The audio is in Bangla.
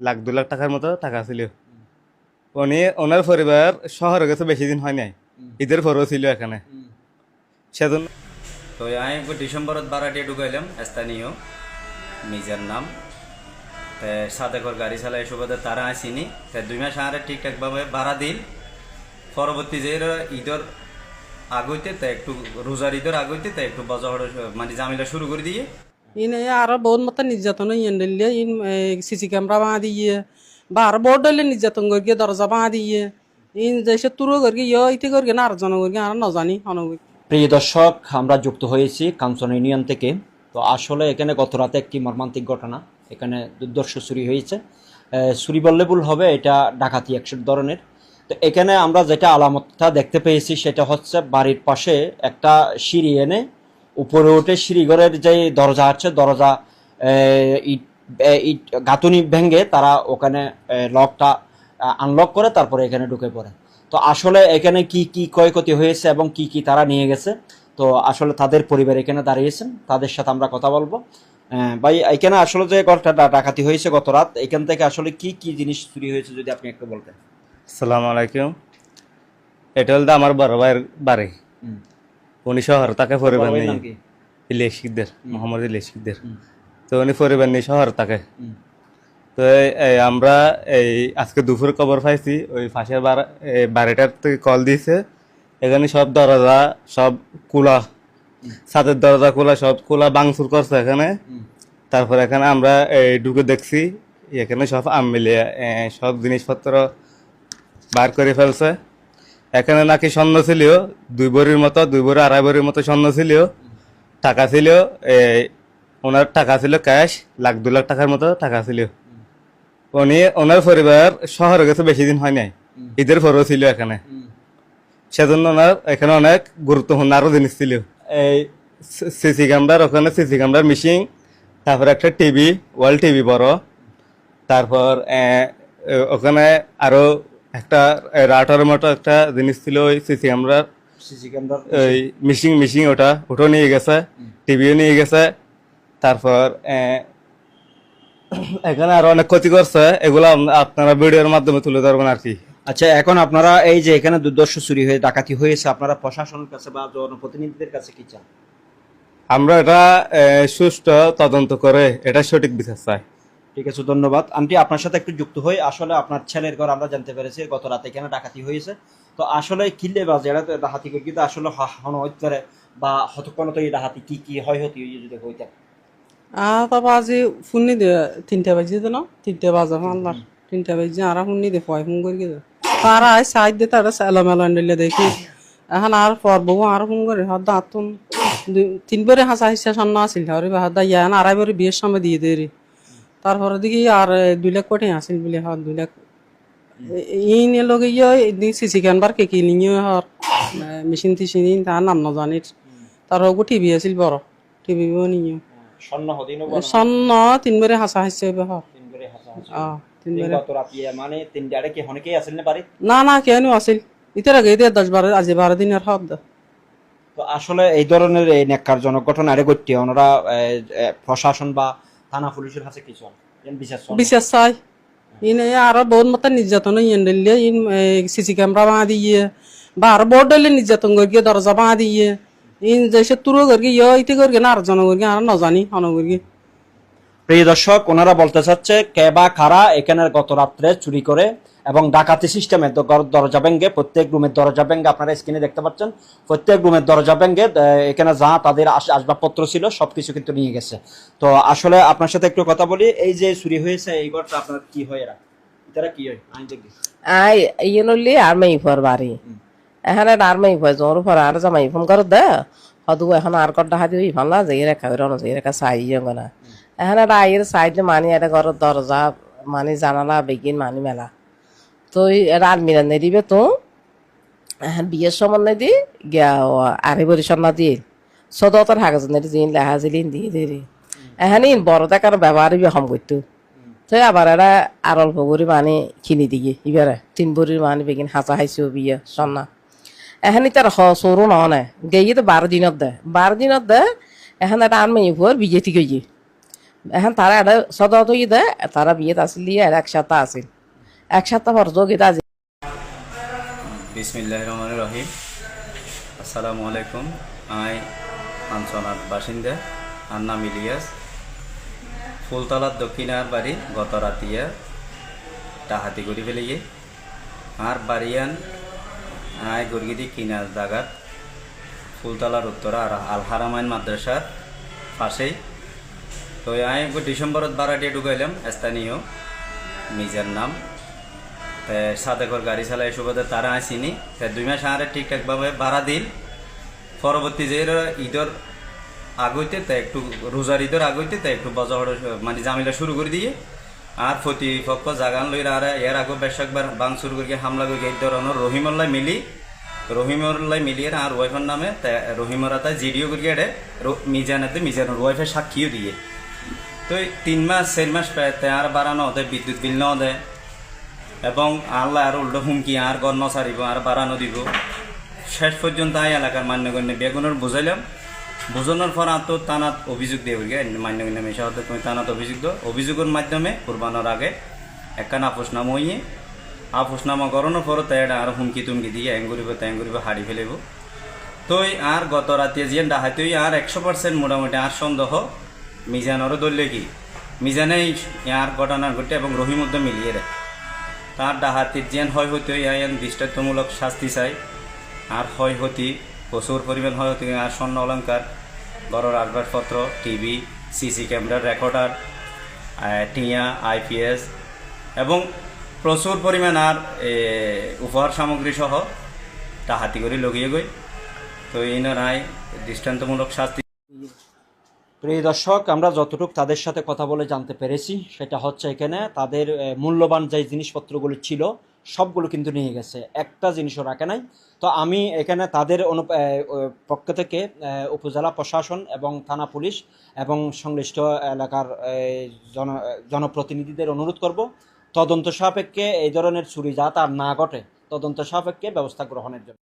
লাখ দু লাখ টাকার মতো টাকা ছিল উনি ওনার পরিবার শহরে গেছে বেশি দিন হয় নাই। ঈদের পরেও ছিল এখানে। সেজন্য তো আমি ডিসেম্বরত বারাটিয়ে ঢুকাইলাম স্থানীয়। নিজের নাম। তে সাথে করে গাড়ি চালাই সুবাদে তারা আসিনি। তে দুই মাস আরে ঠিকঠাকভাবে ভাড়া দিল। পরবর্তী যে ঈদের আগইতে তে একটু রোজার ঈদের আগইতে তে একটু বজার মানে জামিলা শুরু করে দিয়ে ইন আরও বহুত মতো নির্যাতন ইন দিলে ইন সিসি ক্যামেরা বাঁধা দিয়ে বা আরও বহুত ডলে নির্যাতন করি দরজা বাঁধা দিয়ে ইন দেশে তুরো করি ইয়ে ইতে করি না আর জন আর নজানি অনগরি প্রিয় দর্শক আমরা যুক্ত হয়েছি কাঞ্চন ইউনিয়ন থেকে। তো আসলে এখানে গত রাতে একটি মর্মান্তিক ঘটনা। এখানে দুর্দর্শ চুরি হয়েছে। চুরি বললে হবে, এটা ডাকাতি একশো ধরনের। তো এখানে আমরা যেটা আলামতটা দেখতে পেয়েছি, সেটা হচ্ছে বাড়ির পাশে একটা সিঁড়ি এনে উপরে উঠে সিঁড়িঘরের যে দরজা আছে দরজা ইট ইট গাঁথুনি ভেঙে তারা ওখানে লকটা আনলক করে তারপরে এখানে ঢুকে পড়ে। তো আসলে এখানে কি কি ক্ষয়ক্ষতি হয়েছে এবং কি কি তারা নিয়ে গেছে তো আসলে তাদের পরিবার এখানে দাঁড়িয়েছেন। তাদের সাথে আমরা কথা বলব। ভাই এখানে আসলে যে ঘরটা ডাকাতি হয়েছে গত রাত এখান থেকে আসলে কি কি জিনিস চুরি হয়েছে যদি আপনি একটু বলতেন? আসসালামু আলাইকুম। এটা হল আমার বড় ভাইয়ের বাড়ি। হুম। উনি শহর তাকে পরিবার নেই। কি? ইলেশিকদের মোহাম্মদ ইলেশিকদের তো উনি পরিবার নেই শহর তাকে। তো এই- আমরা এই আজকে দুপুর খবর পাইছি ওই পাশের বাড়িটার থেকে কল দিয়েছে। এখানে সব দরজা সব কুলা ছাদের দরজা খোলা সব খোলা বাংসুর করছে এখানে। তারপর এখানে আমরা এই ঢুকে দেখছি এখানে সব আম মিলিয়ে সব জিনিসপত্র বার করে ফেলছে। এখানে নাকি স্বর্ণ ছিল দুই বড়ির মতো দুই বড়ি আড়াই বড়ির মতো স্বর্ণ ছিল টাকা ছিল এই ওনার টাকা ছিল ক্যাশ লাখ দু লাখ টাকার মতো টাকা ছিল উনি ওনার পরিবার শহরে গেছে বেশি দিন হয় নাই। ঈদের পরও ছিল এখানে। সেজন্য ওনার এখানে অনেক গুরুত্বপূর্ণ আরও জিনিস ছিল এই সিসি ক্যামেরার ওখানে সিসি ক্যামেরার মিশিং তারপর একটা টিভি ওয়াল টিভি বড়। তারপর ওখানে আরও একটা রাটার মতো একটা জিনিস ছিল ওই সিসি ক্যামেরার। সিসি ক্যামেরার ওই মিশিং মিশিং ওটা ওটাও নিয়ে গেছে টিভিও নিয়ে গেছে। তারপর এখানে আরও অনেক ক্ষতি করছে এগুলো আপনারা ভিডিওর মাধ্যমে তুলে ধরবেন আর কি। আচ্ছা এখন আপনারা এই যে এখানে দুর্দর্শ চুরি হয়ে ডাকাতি হয়েছে আপনারা প্রশাসনের কাছে বা জনপ্রতিনিধিদের কাছে কি চান? আমরা এটা সুষ্ঠু তদন্ত করে এটা সঠিক বিচার চাই। ঠিক আছে, ধন্যবাদ। আন্টি, আপনার সাথে একটু যুক্ত হই। আসলে আপনার ছেলের ঘর আমরা জানতে পেরেছি, গত রাতে কেন ডাকাতি হয়েছে। তো আসলে কিনলে বা যেটা তো ডাকাতি করি, কিন্তু আসলে হন হইতে বা হতক্ষণ তো এই ডাকাতি কি কি হয় হতে যদি হইতে আর তারপর আজি ফুন্নি দে, তিনটা বাজি দে না? তিনটা বাজা আল্লাহ তিনটা বাজি আর ফুন্নি দে ফয় ফোন করি দে তারা আই সাইড দে, তারা এলোমেলো আনলে দেখি। এখন আর পর বউ আর ফোন করে হাত দাঁতুন। তিনবারে হাসা হিসা সান্না আসিল হরে বা হাত ইয়া না আড়াই বারে বিয়ের সময় দিয়ে দে রে। তারপরে দেখি আর দুই লাখ কোটি আসিল বলে হাত দুই লাখ। ইন লগে ইয়ে সিসি ক্যামেরার কে কি নিয়ে হর মেশিন টিশিন তার নাম না জানির তার ওগো টিভি আছিল বড় টিভি নিয়ে স্বর্ণ হদিনও স্বর্ণ তিনবারে হাসা হাসছে গত রাতে মানে আসেন না না কেন আছিল। ইতার আগে ইতার দশ বারো আজি বারো দিনের হদ তো আসলে এই ধরনের এই নেককারজনক ঘটনা আরে ঘটতে ওনারা প্রশাসন বা থানা পুলিশের কাছে কিছু বিচার চাই। ইন আরও বহুত মতো নির্যাতন ইন দিলে ইন সিসি ক্যামেরা বাঁধা দিয়ে। বা আরও বহুত ডলে নির্যাতন করিয়ে দরজা বাঁধা দিয়ে। ইন দেশে তুরো করি ইয়ে ইতি করি না আর জন করি আর নজানি অন করি প্রিয় দর্শক ওনারা বলতে চাচ্ছে কে বা কারা এখানে গত রাত্রে চুরি করে এবং ডাকাতি সিস্টেমে দরজা ভেঙ্গে প্রত্যেক রুমের দরজা ভেঙ্গে আপনারা স্ক্রিনে দেখতে পাচ্ছেন। প্রত্যেক রুমের দরজা আহ, এখানে যা তাদের আস- আসবাবপত্র ছিল সবকিছু কিন্তু নিয়ে গেছে। তো আসলে আপনার সাথে একটু কথা বলি এই যে চুরি হয়েছে এই ঘরটা আপনার কি হয় এরা? এরা কি হয়? আইন দেখি। আই ইয়েনলি আর ফর বাড়ি। এখানে আর মাই ফর জোর ফর আর জামাই ফোন কর দে। হদু এখন আর কর ডাহা দিবি ভালা যাই রেখা না। এখানে আইয়ের সাইডে মানি এটা ঘর দরজা মানি জানালা বেগিন মানি মেলা। তো এটা আলমিরা নেদিবে তো। এখন বিয়ের সময় দি, গিয়া আড়ি বরি সন্না দিয়ে সদতার হাগজ নেদি জিন লেহা জিলিন দিয়ে দিয়ে এখানে বড় দেখার ব্যবহারই হম করতো। তো আবার এরা আর অল্প করে মানে কিনি দিয়ে এবারে তিন বড়ির মানে বেগিন হাঁচা হাইছে বিয়ে সন্না এখানে তার হ সরু নহনে গেয়ে তো বারো দিনত দে, বারো দিনত দে, এখন এটা আনমাই ভোর বিজেতি গিয়ে এখন তারা এটা সদত দেয় তারা বিয়েত আসিল দিয়ে আর এক সপ্তাহ আসিল। এক সপ্তাহ পর আজি। বিসমিল্লাহ রহমান রহিম। আসসালামু আলাইকুম। আই আনসনার বাসিন্দা আর নাম ইলিয়াস ফুলতলার দক্ষিণার বাড়ি গত রাতিয়া টাহাতি করি ফেলিয়ে আর বাড়িয়ান আয় গরগিদি কিনার দাগাত, ফুলতলার উত্তরা আর আলহারামাইন মাদ্রাসার পাশেই। তো আই ডিসেম্বরত বারাটিয়ে ঢুকাইলাম, স্থানীয় নিজের নাম। তে সাথে করে গাড়ি চালাই সুবাদে তারা আসিনি। দুই মাস আরে ঠিকঠাকভাবে ভাড়া দিল। পরবর্তী যে ঈদর আগইতে, তা একটু রোজার ঈদর আগইতে, তা একটু বজার মানে জামিলা শুরু করে দিয়ে, আর প্রতিপক্ষ জাগান লইরা আর এর আগে বেশকবার বাং শুরু করে হামলা করে এই ধরনের রহিমল্লাই মিলি রহিমল্লাই মিলিয়ে আর ওয়াইফের নামে রহিমরা তাই জিডিও করিয়ে এডে মিজানাতে মিজানোর ওয়াইফের সাক্ষীও দিয়ে। তো তিন মাস, চার মাস প্রায়, তে আর বাড়ানো দেয় বিদ্যুৎ বিল ন দেয়। এবং আল্লাহ আর উল্টো হুমকি আর গণ সারিব আর বাড়ানো দিব শেষ পর্যন্ত আই এলাকার মান্যগণ্য বেগুনের বুঝাইলাম। বুঝানোর পর আর তো তানাত অভিযোগ দিয়ে গিয়ে মান্যগণ্য মেশাতে তুমি তানাত অভিযোগ দাও। অভিযোগের মাধ্যমে কোরবানোর আগে একখান আপোষনামা হইয়ে আপোষনামা করানোর পর তাই আর হুমকি তুমকি দিয়ে অ্যাং করিব ত্যাং করিব, হাড়ি ফেলিব তো আর গত রাতে যে ডাহাতেই আর একশো পার্সেন্ট মোটামুটি আর সন্দেহ, মিজানেরও ধরলে কি মিজানেই ইয়ার ঘটনা ঘটে এবং রহিম মধ্যে মিলিয়ে দেয় তার ডাহাতির যেন হয় হতে আইন দৃষ্টান্তমূলক শাস্তি চাই। আর হয় হতি প্রচুর পরিমাণ হয় হতে আর স্বর্ণ অলঙ্কার ঘরের আসবাবপত্র, টিভি, সিসি ক্যামেরার রেকর্ডার টিয়া আইপিএস এবং প্রচুর পরিমাণ আর উপহার সামগ্রী সহ ডাহাতি করে লগিয়ে গই। তো এই নাই দৃষ্টান্তমূলক শাস্তি প্রিয় দর্শক, আমরা যতটুকু তাদের সাথে কথা বলে জানতে পেরেছি, সেটা হচ্ছে এখানে তাদের মূল্যবান যে জিনিসপত্রগুলো ছিল, সবগুলো কিন্তু নিয়ে গেছে। একটা জিনিসও রাখে নাই। তো আমি এখানে তাদের অনু- পক্ষ থেকে উপজেলা প্রশাসন এবং থানা পুলিশ এবং সংশ্লিষ্ট এলাকার জন জনপ্রতিনিধিদের অনুরোধ করব, তদন্ত সাপেক্ষে এই ধরনের চুরি যাতে আর না ঘটে, তদন্ত সাপেক্ষে ব্যবস্থা গ্রহণের জন্য।